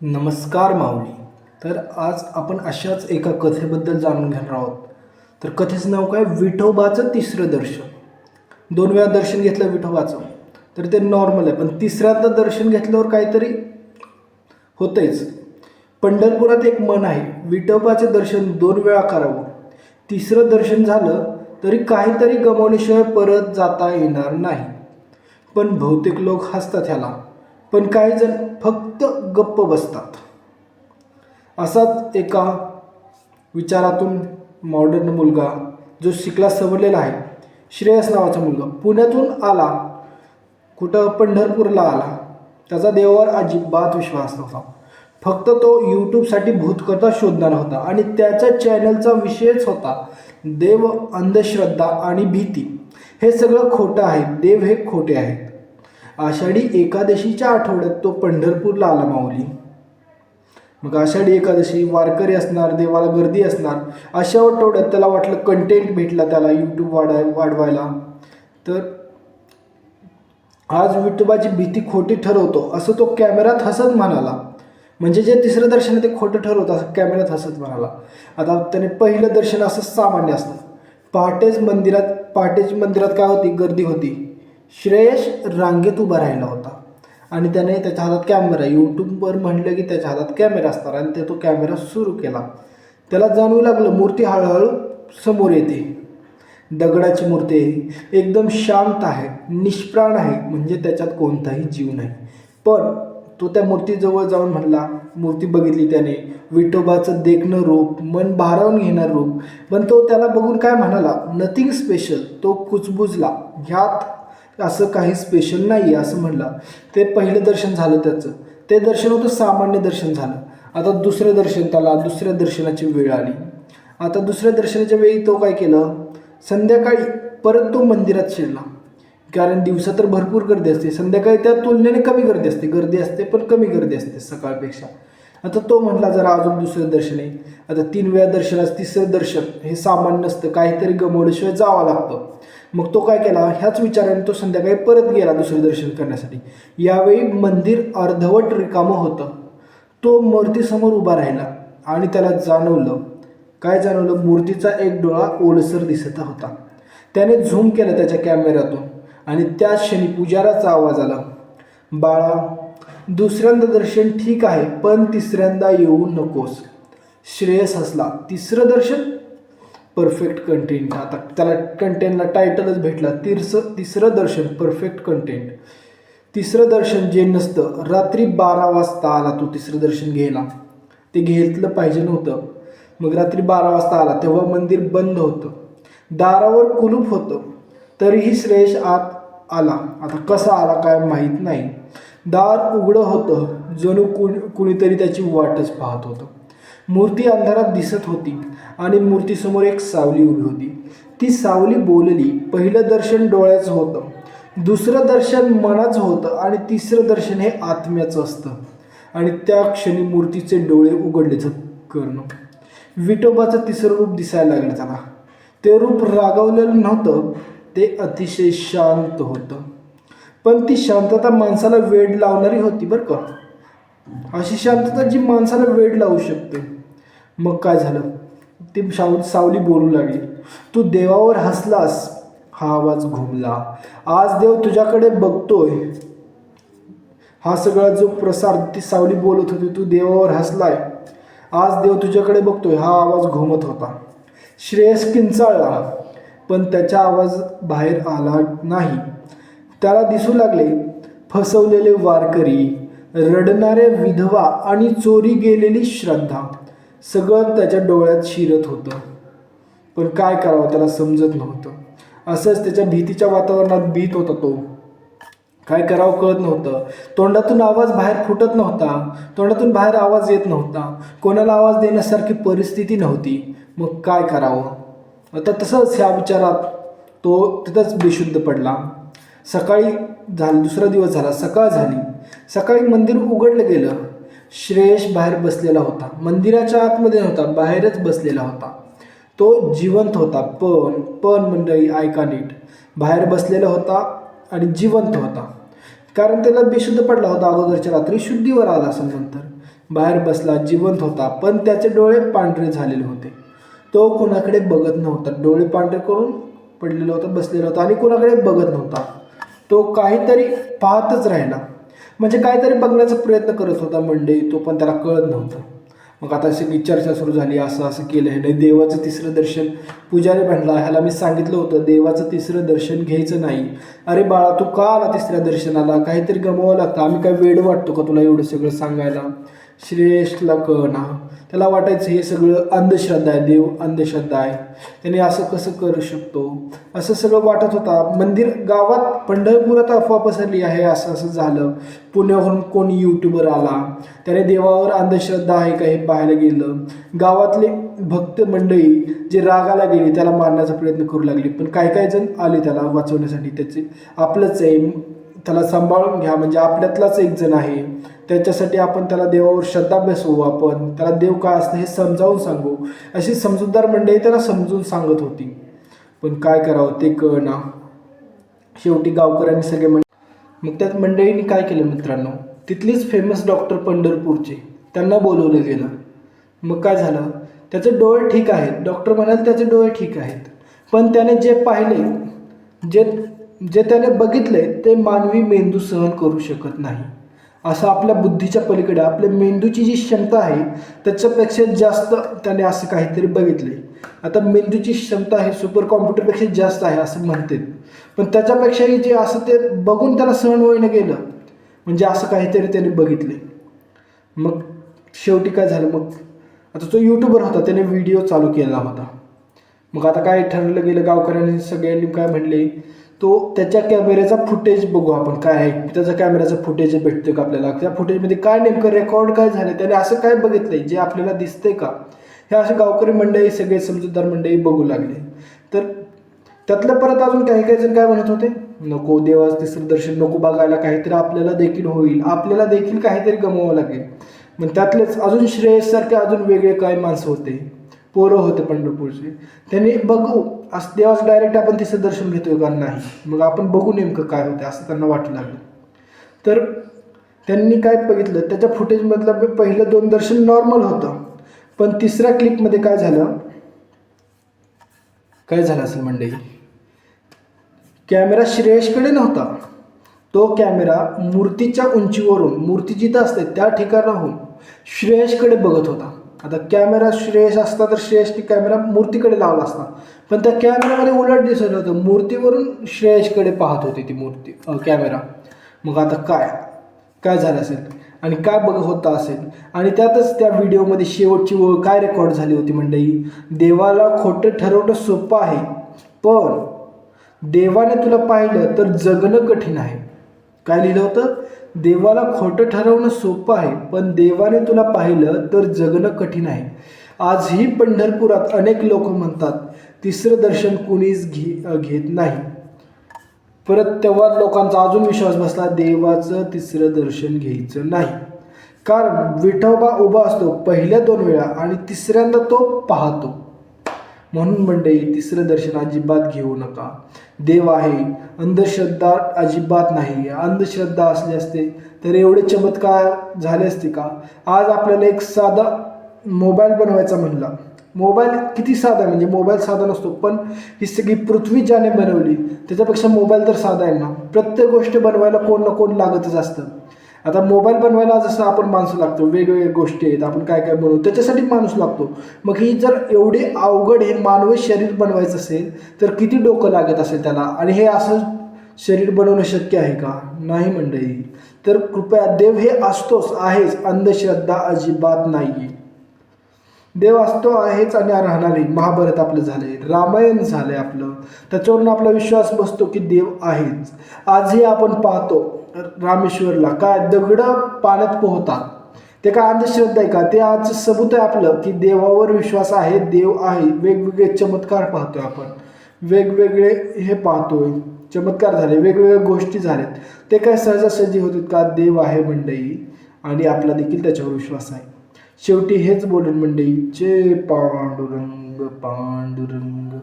नमस्कार माऊली. तर आज आपण अशाच एका कथेबद्दल जाणून घेणार आहोत. तर कथेचं नाव काय? विठोबाचं तिसरं दर्शन. दोन वेळा दर्शन घेतलं विठोबाचं. तर ते नॉर्मल आहे पण तिसऱ्यांदा दर्शन घेतल्यावर काहीतरी होतंच पंढरपुरात एक मन आहे विठोबाचं दर्शन दोन वेळा करावं. तिसरं दर्शन झालं तरी काहीतरी गमावल्याशिवाय परत जाता येणार नाही. पण बहुतेक लोक हसतात ह्याला. पण काही जण फक्त गप्प बसतात. असाच एका विचारातून मॉडर्न मुलगा जो शिकला सवरलेला आहे श्रेयस नावाचा मुलगा पुण्यातून आला कुठं पंढरपूरला आला त्याचा देवावर अजिबात विश्वास नव्हता. फक्त तो यूट्यूबसाठी भूतकथा शोधणारा होता आणि त्याच्या चॅनलचा विषयच होता देव अंधश्रद्धा आणि भीती. हे सगळं खोटं आहे देव हे खोटे आहेत. आषाढी एकादशीच्या आठवड्यात तो पंढरपूरला आला माऊली. मग आषाढी एकादशी वारकरी असणार देवाला गर्दी असणार अशा आठवड्यात त्याला वाटलं कंटेंट भेटला त्याला यूट्यूब वाढाय वाढवायला. तर आज विठोबाची भीती खोटी ठरवतो असं तो कॅमेऱ्यात हसत म्हणाला. म्हणजे जे तिसरं दर्शन आहे ते खोटं ठरवतं असं कॅमेऱ्यात हसत म्हणाला. आता त्याने पहिलं दर्शन असं सामान्य असतं. पहाटेच मंदिरात पहाटेच मंदिरात काय होती? गर्दी होती. श्रेयश रांगेत उभा राहिला होता. आणि त्याने त्याच्या हातात कॅमेरा यूट्यूबवर म्हणलं की त्याच्या हातात कॅमेरा असणार आणि ते तो कॅमेरा सुरू केला. त्याला जाणवू लागलं मूर्ती हळूहळू समोर येते. दगडाची मूर्ती आहे. एकदम शांत आहे. निष्प्राण आहे. म्हणजे त्याच्यात कोणताही जीव नाही. पण तो त्या मूर्तीजवळ जाऊन म्हणला मूर्ती बघितली त्याने. विठोबाचं देखणं रूप मन भारावून घेणार रूप. पण तो त्याला बघून काय म्हणाला नथिंग स्पेशल तो कुचबुजला ह्यात असं काही स्पेशल नाही आहे असं म्हणला. ते पहिलं दर्शन झालं त्याचं. ते दर्शन होतं सामान्य दर्शन झालं. आता दुसरं दर्शन त्याला दुसऱ्या दर्शनाची वेळ आली. आता दुसऱ्या दर्शनाच्या वेळी तो काय केलं? संध्याकाळी परत तो मंदिरात शिरला. कारण दिवसा तर भरपूर गर्दी असते. संध्याकाळी त्या तुलनेने कमी गर्दी असते. गर्दी असते पण कमी गर्दी असते सकाळपेक्षा. आता तो म्हटला जरा अजून दुसरं दर्शन आहे. आता तीन वेळा दर्शनास तिसरं दर्शन हे सामान्य नसतं काहीतरी गमवल्याशिवाय जावं लागतं. मग तो काय केला? ह्याच विचाराने तो संध्याकाळी परत गेला दुसरं दर्शन करण्यासाठी. यावेळी मंदिर अर्धवट रिकामं होतं. तो मूर्तीसमोर उभा राहिला आणि त्याला जाणवलं. काय जाणवलं? मूर्तीचा एक डोळा ओलसर दिसत होता. त्याने झूम केलं त्याच्या कॅमेऱ्यातून आणि त्याच क्षणी पुजाराचा आवाज आला. बाळा दुसऱ्यांदा दर्शन ठीक आहे पण तिसऱ्यांदा येऊ नकोस. श्रेयस हसला. तिसरं दर्शन? परफेक्ट कंटेंट आता त्याला कंटेंटला टायटलच भेटला. तिरसं तिसरं दर्शन परफेक्ट कंटेंट तिसरं दर्शन जे नसतं रात्री बारा वाजता आला तो तिसरं दर्शन घ्यायला. ते घेतलं पाहिजे नव्हतं. मग रात्री बारा वाजता आला तेव्हा मंदिर बंद होतं. दारावर कुलूप होतं. तरीही श्रेयश आत आला. आता कसा आला काय माहीत नाही. दार उघडं होतं. जणू कुणी कुणीतरी त्याची वाटच पाहत होतं. मूर्ती अंधारात दिसत होती आणि मूर्तीसमोर एक सावली उभी होती. ती सावली बोलली पहिलं दर्शन डोळ्याचं होतं. दुसरं दर्शन मनाचं होतं आणि तिसरं दर्शन हे आत्म्याचं असतं. आणि त्या क्षणी मूर्तीचे डोळे उघडले करणं विठोबाचं तिसरं रूप दिसायला लागलं त्याला. ते रूप रागवलेलं नव्हतं ते अतिशय शांत होतं. पण ती शांतता माणसाला वेड लावणारी होती बरं का. अशी शांतता जी माणसाला वेड लावू शकते. मग काय झालं? ती शाऊ सावली बोलू लागली तू देवावर हसलास? हा आवाज घुमला. आज देव तुझ्याकडे बघतोय. हा सगळा जो प्रसार ती सावली बोलत होती तू देवावर हसलाय? आज देव तुझ्याकडे बघतोय. हा आवाज घुमत होता. श्रेयस किंचाळला पण त्याचा आवाज बाहेर आला नाही. त्याला दिसू लागले फसवलेले वारकरी रडणारे विधवा आणि चोरी गेलेली श्रद्धा. सगळं त्याच्या डोळ्यात शिरत होतं. पण काय करावं त्याला समजत नव्हतं. असंच त्याच्या भीतीच्या वातावरणात भीत होता तो. काय करावं कळत नव्हतं. तोंडातून आवाज बाहेर फुटत नव्हता. तोंडातून बाहेर आवाज येत नव्हता. कोणाला आवाज देण्यासारखी परिस्थिती नव्हती. मग काय करावं? आता तसंच ह्या विचारात तो तिथंच बेशुद्ध पडला. सकाळी झालं दुसरा दिवस झाला सकाळ झाली. सकाळी मंदिर उघडलं गेलं. श्रेयश बाहेर बसलेला होता. मंदिराच्या आतमध्ये नव्हता बाहेरच बसलेला होता. तो जिवंत होता पण पण मंडळी ऐका नीट. बाहेर बसलेला होता आणि जिवंत होता. कारण त्याला बेशुद्ध पडला होता अगोदरच्या रात्री शुद्धीवर आला असेल नंतर. बाहेर बसला जिवंत होता पण त्याचे डोळे पांढरे झालेले होते. तो कुणाकडे बघत नव्हता. डोळे पांढरे करून पडलेला होता बसलेला होता आणि कुणाकडे बघत नव्हता. तो काहीतरी पाहतच राहिला. म्हणजे काहीतरी बघण्याचा प्रयत्न करत होता मंडई तो पण त्याला कळत नव्हता. मग आता अशी चर्चा सुरू झाली असं असं केलं आहे नाही देवाचं तिसरं दर्शन पुजारी म्हणला ह्याला मी सांगितलं होतं देवाचं तिसरं दर्शन घ्यायचं नाही. अरे बाळा तू का आला तिसऱ्या दर्शनाला? काहीतरी गमवावं लागतं. आम्ही काय वेळ वाटतो का तुला एवढं सगळं सांगायला? श्रेष्ठला कळना त्याला वाटायचं हे सगळं अंधश्रद्धा आहे देव अंधश्रद्धा आहे त्याने असं कसं करू शकतो? असं सगळं वाटत होता. मंदिर गावात पंढरपुरात अफवा पसरली आहे असं असं झालं. पुण्यावरून कोण यूट्यूबर आला? त्याने देवावर अंधश्रद्धा आहे का हे पाहायला गेलं. गावातले भक्त मंडळी जे रागाला गेली त्याला मारण्याचा प्रयत्न करू लागले. पण काही काही जण आले त्याला वाचवण्यासाठी. त्याचे आपलंच आहे. त्याला सांभाळून घ्या. म्हणजे आपल्यातलाच एक जण आहे. त्याच्यासाठी आपण त्याला देवावर श्रद्धा बसवू आपण. त्याला देव काय असतं हे समजावून सांगू. अशी समजूतदार मंडळी त्याला समजून सांगत होती. पण काय करावं ते कळना. शेवटी गावकऱ्यांनी सगळे मंड मग त्यात मंडळींनी काय केलं मित्रांनो? तिथलीच फेमस डॉक्टर पंढरपूरचे. त्यांना बोलवलं गेलं. मग काय झालं? त्याचे डोळे ठीक आहेत. डॉक्टर म्हणाले त्याचे डोळे ठीक आहेत. पण त्याने जे पाहिले जे जे त्याने बघितले ते मानवी मेंदू सहन करू शकत नाही. असं आपल्या बुद्धीच्या पलीकडे आपल्या मेंदूची जी क्षमता आहे त्याच्यापेक्षा जास्त त्याने असं काहीतरी बघितले. आता मेंदूची क्षमता आहे सुपर कॉम्प्युटरपेक्षा जास्त आहे असं म्हणते. पण त्याच्यापेक्षाही जे असं ते बघून त्याला सहन होईनं गेलं म्हणजे असं काहीतरी त्याने बघितले. मग शेवटी काय झालं मग? आता तो यूट्यूबर होता त्याने व्हिडिओ चालू केला होता. मग आता काय ठरवलं गेलं? गावकऱ्यांनी सगळ्यांनी काय म्हणले? तो त्याच्या कॅमेऱ्याचा फुटेज बघू आपण काय आहे त्याचा कॅमेऱ्याचा फुटेज भेटतोय का आपल्याला? त्या फुटेजमध्ये काय नेमकं रेकॉर्ड काय झालं त्याने असं काय बघितलंय जे आपल्याला दिसतंय का? हे असे गावकरी मंडळी सगळे समजूतदार मंडळी बघू लागले. तर त्यातलं परत अजून काही काही जण काय म्हणत होते? नको देवाचं तिसरं दर्शन नको बघायला काहीतरी आपल्याला देखील होईल आपल्याला देखील काहीतरी गमवावं लागेल. मग त्यातलेच अजून श्रेयससारखे अजून वेगळे काय माणसं होते? पोरं होते पंढरपूरचे. त्यांनी बघू असं देवाचं डायरेक्ट आपण तिचं दर्शन घेतोय का नाही? मग आपण बघू नेमकं काय होतं असं त्यांना वाटू लागलं तर त्यांनी काय बघितलं त्याच्या फुटेजमधलं पहिलं दोन दर्शन नॉर्मल होतं. पण तिसऱ्या क्लिपमध्ये काय झालं? काय झालं असेल मंडळी? कॅमेरा श्रेयसकडे नव्हता. तो कॅमेरा मूर्तीच्या उंचीवरून मूर्ती जिथं असते त्या ठिकाणाहून श्रेयसकडे बघत होता. आता कॅमेरा श्रेयस असता तर श्रेयसने कॅमेरा मूर्तीकडे लावला असता. पण त्या कॅमेरामध्ये उलट दिसत होतं. मूर्तीवरून श्रेयसकडे पाहत होती ती मूर्ती कॅमेरा. मग आता काय? काय झालं असेल? आणि काय बघ होता असेल? आणि त्यातच त्या व्हिडिओमध्ये शेवटची ओळ काय रेकॉर्ड झाली होती मंडळी? देवाला खोटं ठरवणं सोपं आहे पण देवाने तुला पाहिलं तर जगणं कठीण आहे. काय लिहिलं होतं? देवाला खोटं ठरवणं सोपं आहे पण देवाने तुला पाहिलं तर जगणं कठीण आहे. आजही पंढरपुरात अनेक लोक म्हणतात तिसरं दर्शन कुणीच घे घेत नाही. परत तेव्हा लोकांचा अजून विश्वास बसला देवाचं तिसरं दर्शन घ्यायचं नाही. कारण विठोबा उभा असतो पहिल्या दोन वेळा आणि तिसऱ्यांदा तो पाहतो. म्हणून मंडळी तिसरं दर्शन अजिबात घेऊ नका. देव आहे अंधश्रद्धा अजिबात नाही. अंधश्रद्धा असली असते तर एवढे चमत्कार झाले असते का? आज आपल्याला एक साधा मोबाईल बनवायचा म्हणला. मोबाईल किती साधा म्हणजे मोबाईल साधा नसतो पण ही सगळी पृथ्वी ज्याने बनवली त्याच्यापेक्षा मोबाईल तर साधा आहे ना? प्रत्येक गोष्ट बनवायला कोण ना कोण लागतच असतं. आता मोबाईल बनवायला जसं आपण माणसं लागतो वेगवेगळ्या गोष्टी आहेत आपण काय काय बनवू त्याच्यासाठी माणूस लागतो. मग ही जर एवढी अवघड हे मानवी शरीर बनवायचं असेल तर किती डोकं लागत असेल त्याला? आणि हे असं शरीर बनवणं शक्य आहे का? नाही मंडळी. तर कृपया देव हे असतोच आहेच. अंधश्रद्धा अजिबात नाही आहे देव असतो आहेच आणि राहणारी महाभारत आपलं झाले रामायण झालं आपलं. त्याच्यावरून आपला विश्वास बसतो की देव आहेच. आजही आपण पाहतो. रामेश्वरला. काय? दगडं पाण्यात पोहतात. ते काय अंधश्रद्धा आहे का? ते आज सबूत आहे आपलं की देवावर विश्वास आहे देव आहे. वेगवेगळे चमत्कार पाहतोय आपण. वेगवेगळे हे पाहतोय. चमत्कार झाले वेगवेगळ्या गोष्टी झाल्यात ते काय सहजासहजी होतात का? देव आहे मंडई आणि आपला देखील त्याच्यावर विश्वास आहे. शेवटी हेच बोलून मंडई चे पांडुरंग पांडुरंग.